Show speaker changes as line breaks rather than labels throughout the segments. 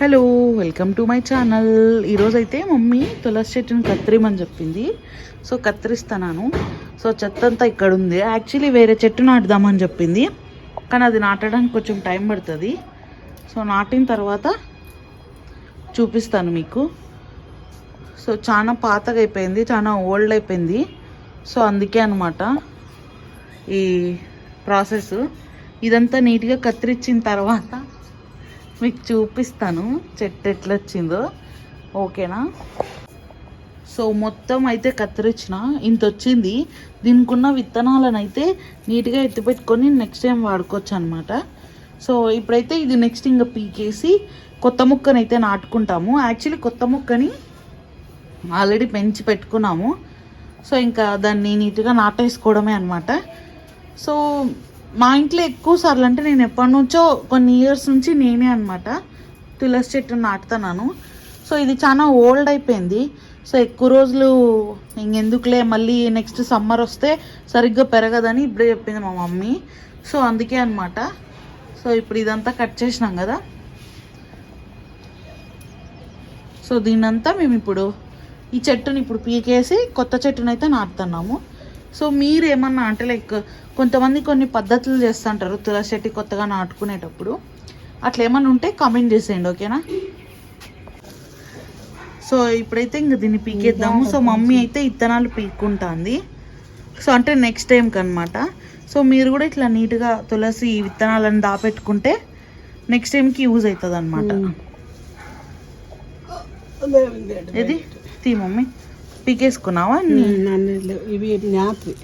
Hello welcome to my channel. ఈరోజైతే mummy తులసి చెట్టుని కత్తిరిమని చెప్పింది. సో కత్తిరిస్తున్నాను. సో చెత్త అంతా ఇక్కడ ఉంది యాక్చువల్లీ వేరే చెట్టు నాటుదామని చెప్పింది. కానీ అది నాటడానికి కొంచెం టైం పడుతుంది. సో నాటిన తర్వాత చూపిస్తాను మీకు. సో చాలా పాతగా అయిపోయింది చాలా ఓల్డ్ అయిపోయింది. సో అందుకే అనమాట ఈ ప్రాసెస్. ఇదంతా నీట్గా కత్తిరించిన తర్వాత మీకు చూపిస్తాను చెట్టు ఎట్లా వచ్చిందో ఓకేనా? సో మొత్తం అయితే కత్తిరించిన ఇంత వచ్చింది దీనికి ఉన్న విత్తనాలను అయితే నీట్గా ఎత్తిపెట్టుకొని నెక్స్ట్ టైం వాడుకోవచ్చు అనమాట సో ఇప్పుడైతే ఇది నెక్స్ట్ ఇంకా పీకేసి కొత్త ముక్కని అయితే నాటుకుంటాము. యాక్చువల్లీ కొత్త ముక్కని ఆల్రెడీ పెంచి పెట్టుకున్నాము. సో ఇంకా దాన్ని నీట్గా నాటేసుకోవడమే అనమాట. సో మా ఇంట్లో ఎక్కువ సార్లు అంటే నేను ఎప్పటి నుంచో కొన్ని ఇయర్స్ నుంచి నేనే అనమాట తులసి చెట్టు నాటుతున్నాను. సో ఇది చాలా ఓల్డ్ అయిపోయింది. సో ఎక్కువ రోజులు ఇంకెందుకులే మళ్ళీ నెక్స్ట్ సమ్మర్ వస్తే సరిగ్గా పెరగదని ఇప్పుడే చెప్పింది మా మమ్మీ. సో అందుకే అనమాట సో ఇప్పుడు ఇదంతా కట్ చేసినాం కదా. సో దీన్నంతా మేము ఇప్పుడు ఈ చెట్టుని ఇప్పుడు పీకేసి కొత్త చెట్టునైతే నాటుతున్నాము. సో మీరు ఏమన్నా అంటే లైక్ కొంతమంది కొన్ని పద్ధతులు చేస్తుంటారు తులసి చెట్టు కొత్తగా నాటుకునేటప్పుడు. అట్లా ఏమన్నా ఉంటే కామెంట్ చేసేయండి ఓకేనా? సో ఇప్పుడైతే ఇంక దీన్ని పీకేద్దాము. సో మమ్మీ అయితే ఇత్తనాలు పీక్కుంటుంది. సో అంటే నెక్స్ట్ టైంకి అనమాట సో మీరు కూడా ఇట్లా నీట్గా తులసి విత్తనాలను దాపెట్టుకుంటే నెక్స్ట్ టైంకి యూజ్ అవుతుంది అనమాట ఇది తీ మమ్మీ. పీకేసుకున్నావా?
ఇవి జ్ఞాపి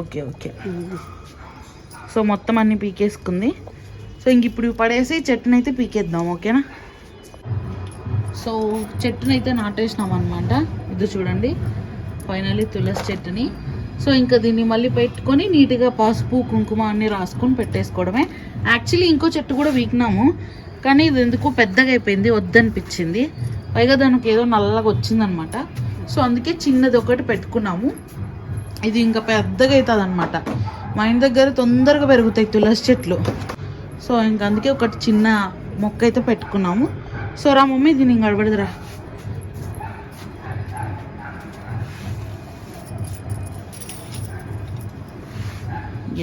ఓకే ఓకే. సో మొత్తం అన్ని పీకేసుకుంది. సో ఇంక ఇప్పుడు పడేసి చెట్టుని అయితే పీకేద్దాం ఓకేనా? సో చెట్టుని అయితే నాటేసినాం అనమాట ఇది చూడండి. ఫైనల్లీ తులసి చెట్టుని. సో ఇంకా దీన్ని మళ్ళీ పెట్టుకొని నీట్గా పసుపు కుంకుమ అన్ని రాసుకొని పెట్టేసుకోవడమే. యాక్చువల్లీ ఇంకో చెట్టు కూడా వీకినాము కానీ ఇది ఎందుకో పెద్దగా అయిపోయింది వద్దనిపించింది. పైగా దానికి ఏదో నల్లగా వచ్చిందనమాట సో అందుకే చిన్నది ఒకటి పెట్టుకున్నాము. ఇది ఇంకా పెద్దగా అవుతుంది అనమాట మా ఇంటి దగ్గర తొందరగా పెరుగుతాయి తులసి చెట్లు. సో ఇంకా అందుకే ఒకటి చిన్న మొక్క అయితే పెట్టుకున్నాము. సో రా మమ్మీ దీన్ని గడబడదురా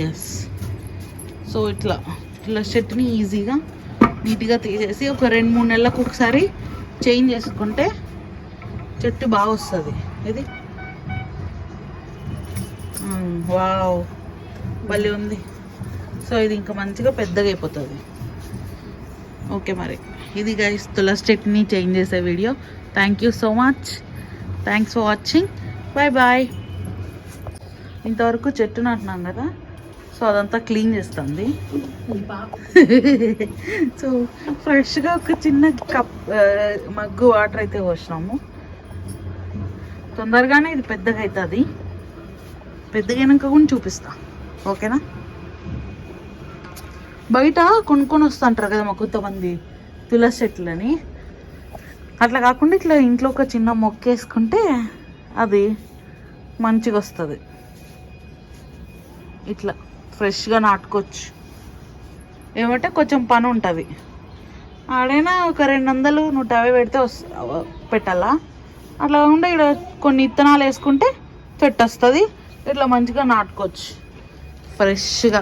ఎస్ సో ఇట్లా ఇట్లా చెట్టుని ఈజీగా నీట్గా తీసేసి ఒక రెండు మూడు నెలలకు ఒకసారి చేంజ్ చేసుకుంటే చెట్టు బాగా వస్తుంది. ఇది వావ్. భలే ఉంది. సో ఇది ఇంకా మంచిగా పెద్దగా అయిపోతుంది. ఓకే మరి. ఇది గైస్ తులసి చెట్టుని చేంజ్ చేసే video. Thank you so much thanks for watching bye bye ఇంతవరకు చెట్టు నాటినాం కదా? సో అదంతా క్లీన్ చేస్తుంది. సో ఫ్రెష్గా ఒక చిన్న కప్ మగ్గు వాటర్ అయితే పోసినాము. తొందరగానే ఇది పెద్దగా అవుతుంది పెద్దగైనాక కూడా చూపిస్తా. ఓకేనా? బయట కొనుక్కొని వస్తుంటారు కదా మా కొంతమంది తులసి చెట్లని. అట్లా కాకుండా ఇట్లా ఇంట్లో ఒక చిన్న మొక్క వేసుకుంటే అది మంచిగా వస్తుంది ఇట్లా ఫ్రెష్గా నాటుకోవచ్చు. ఏమంటే కొంచెం పని ఉంటుంది ఆడైనా ఒక రెండు వందలు నూట యాభై పెడితే వస్తా పెట్టాలా? అట్లా కాకుండా ఇక్కడ కొన్ని ఇత్తనాలు వేసుకుంటే చెట్టు వస్తుంది. ఇట్లా మంచిగా నాటుకోవచ్చు. ఫ్రెష్గా